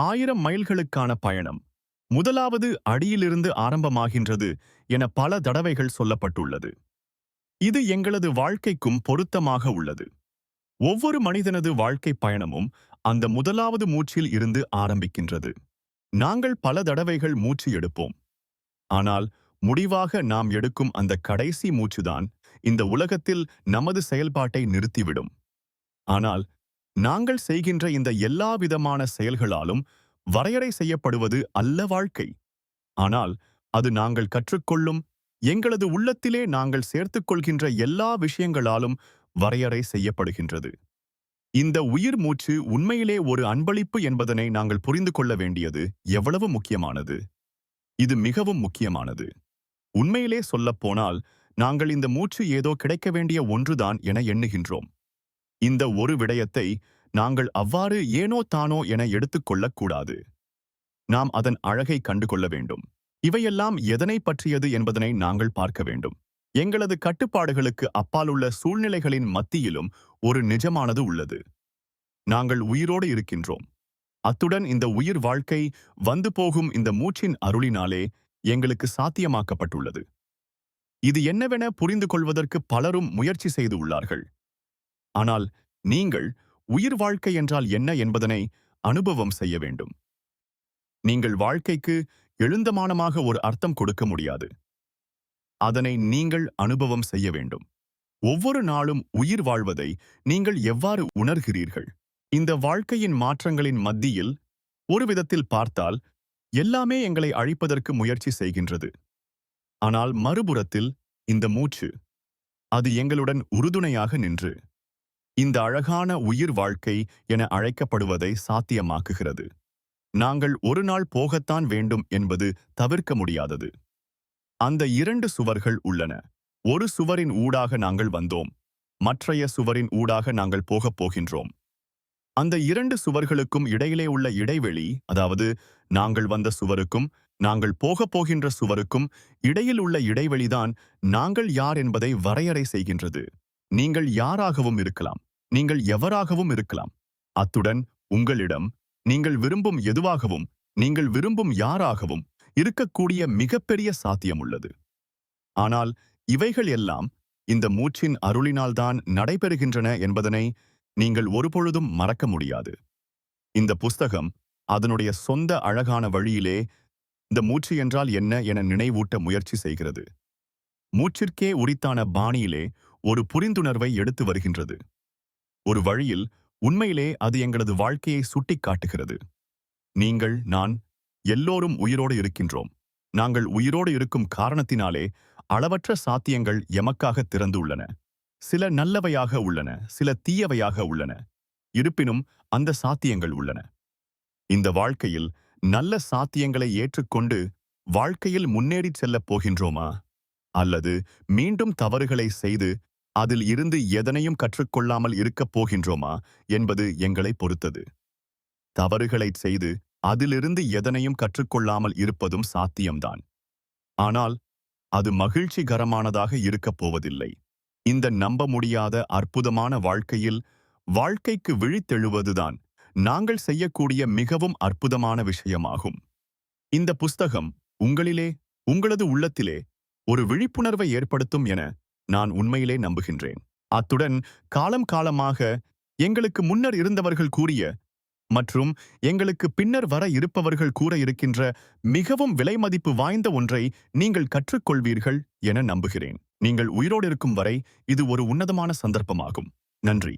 ஆயிரம் மைல்களுக்கான பயணம் முதலாவது அடியிலிருந்து ஆரம்பமாகின்றது என பல தடவைகள் சொல்லப்பட்டுள்ளது. இது எங்களது வாழ்க்கைக்கும் பொருத்தமாக உள்ளது. ஒவ்வொரு மனிதனது வாழ்க்கை பயணமும் அந்த முதலாவது மூச்சில் இருந்து ஆரம்பிக்கின்றது. நாங்கள் பல தடவைகள் மூச்சு எடுப்போம். ஆனால் முடிவாக நாம் எடுக்கும் அந்த கடைசி மூச்சுதான் இந்த உலகத்தில் நமது செயல்பாட்டை நிறுத்திவிடும். ஆனால் நாங்கள் செய்கின்ற இந்த எல்லா விதமான செயல்களாலும் வரையறை செய்யப்படுவது அல்ல வாழ்க்கை. ஆனால் அது நாங்கள் கற்றுக்கொள்ளும் எங்களது உள்ளத்திலே நாங்கள் சேர்த்துக் கொள்கின்ற எல்லா விஷயங்களாலும் வரையறை செய்யப்படுகின்றது. இந்த உயிர் மூச்சு உண்மையிலே ஒரு அன்பளிப்பு என்பதனை நாங்கள் புரிந்து கொள்ள வேண்டியது எவ்வளவு முக்கியமானது? இது மிகவும் முக்கியமானது. உண்மையிலே சொல்லப்போனால் நாங்கள் இந்த மூச்சு ஏதோ கிடைக்க வேண்டிய ஒன்றுதான் என எண்ணுகின்றோம். இந்த ஒரு விடயத்தை நாங்கள் அவ்வாறு ஏனோ தானோ என எடுத்துக்கொள்ளக்கூடாது. நாம் அதன் அழகை கண்டுகொள்ள வேண்டும். இவையெல்லாம் எதனை பற்றியது என்பதனை நாங்கள் பார்க்க வேண்டும். எங்களது கட்டுப்பாடுகளுக்கு அப்பாலுள்ள சூழ்நிலைகளின் மத்தியிலும் ஒரு நிஜமானது உள்ளது. நாங்கள் உயிரோடு இருக்கின்றோம். அத்துடன் இந்த உயிர் வாழ்க்கை வந்து போகும் இந்த மூச்சின் அருளினாலே எங்களுக்கு சாத்தியமாக்கப்பட்டுள்ளது. இது என்னவென புரிந்து கொள்வதற்கு பலரும் முயற்சி செய்து உள்ளார்கள். ஆனால் நீங்கள் உயிர் வாழ்க்கை என்றால் என்ன என்பதனை அனுபவம் செய்ய வேண்டும். நீங்கள் வாழ்க்கைக்கு எழுந்தமானமாக ஒரு அர்த்தம் கொடுக்க முடியாது. அதனை நீங்கள் அனுபவம் செய்ய வேண்டும். ஒவ்வொரு நாளும் உயிர் வாழ்வதை நீங்கள் எவ்வாறு உணர்கிறீர்கள்? இந்த வாழ்க்கையின் மாற்றங்களின் மத்தியில் ஒரு விதத்தில் பார்த்தால் எல்லாமே எங்களை அழிப்பதற்கு முயற்சி செய்கின்றது. ஆனால் மறுபுறத்தில் இந்த மூச்சு அது எங்களுடன் உறுதுணையாக நின்று இந்த அழகான உயிர் வாழ்க்கை என அழைக்கப்படுவதை சாத்தியமாக்குகிறது. நாங்கள் ஒரு நாள் போகத்தான் வேண்டும் என்பது தவிர்க்க முடியாதது. அந்த இரண்டு சுவர்கள் உள்ளன. ஒரு சுவரின் ஊடாக நாங்கள் வந்தோம். மற்றைய சுவரின் ஊடாக நாங்கள் போகப் போகின்றோம். அந்த இரண்டு சுவர்களுக்கும் இடையிலே உள்ள இடைவெளி அதாவது நாங்கள் வந்த சுவருக்கும் நாங்கள் போகப் போகின்ற சுவருக்கும் இடையில் உள்ள இடைவெளிதான் நாங்கள் யார் என்பதை வரையறை செய்கின்றது. நீங்கள் யாராகவும் இருக்கலாம். நீங்கள் எவராகவும் இருக்கலாம். அத்துடன் உங்களிடம் நீங்கள் விரும்பும் எதுவாகவும் நீங்கள் விரும்பும் யாராகவும் இருக்கக்கூடிய மிகப்பெரிய சாத்தியம் உள்ளது. ஆனால் இவைகள் எல்லாம் இந்த மூச்சின் அருளினால்தான் நடைபெறுகின்றன என்பதனை நீங்கள் ஒருபொழுதும் மறக்க முடியாது. இந்த புஸ்தகம் அதனுடைய சொந்த அழகான வழியிலே இந்த மூச்சு என்றால் என்ன என நினைவூட்ட முயற்சி செய்கிறது. மூச்சிற்கே உரித்தான பாணியிலே ஒரு புரிந்துணர்வை எடுத்து வருகின்றது. ஒரு வழியில் உண்மையிலே அது எங்களது வாழ்க்கையை சுட்டிக்காட்டுகிறது நீங்கள் நான் எல்லோரும் உயிரோடு இருக்கின்றோம். நாங்கள் உயிரோடு இருக்கும் காரணத்தினாலே அளவற்ற சாத்தியங்கள் எமக்காக திறந்துள்ளன. சில நல்லவையாக உள்ளன சில தீயவையாக உள்ளன. இருப்பினும் அந்த சாத்தியங்கள் உள்ளன. இந்த வாழ்க்கையில் நல்ல சாத்தியங்களை ஏற்றுக்கொண்டு வாழ்க்கையில் முன்னேறிச் செல்லப் போகின்றோமா? அல்லது மீண்டும் தவறுகளை செய்து அதில் இருந்து எதனையும் கற்றுக்கொள்ளாமல் இருக்கப் போகின்றோமா என்பது எங்களை பொறுத்தது. தவறுகளைச் செய்து அதிலிருந்து எதனையும் கற்றுக்கொள்ளாமல் இருப்பதும் சாத்தியம்தான். ஆனால் அது மகிழ்ச்சிகரமானதாக இருக்கப் போவதில்லை. இந்த நம்ப முடியாத அற்புதமான வாழ்க்கையில் வாழ்க்கைக்கு விழித்தெழுவதுதான் நாங்கள் செய்யக்கூடிய மிகவும் அற்புதமான விஷயமாகும். இந்த புஸ்தகம் உங்களிலே உங்களது உள்ளத்திலே ஒரு விழிப்புணர்வை ஏற்படுத்தும் என நான் உண்மையிலே நம்புகின்றேன். அத்துடன் காலம் காலமாக எங்களுக்கு முன்னர் இருந்தவர்கள் கூறிய மற்றும் எங்களுக்கு பின்னர் வர இருப்பவர்கள் கூற இருக்கின்ற மிகவும் விலைமதிப்பு வாய்ந்த ஒன்றை நீங்கள் கற்றுக்கொள்வீர்கள் என நம்புகிறேன். நீங்கள் உயிரோடு இருக்கும் வரை இது ஒரு உன்னதமான சந்தர்ப்பமாகும். நன்றி.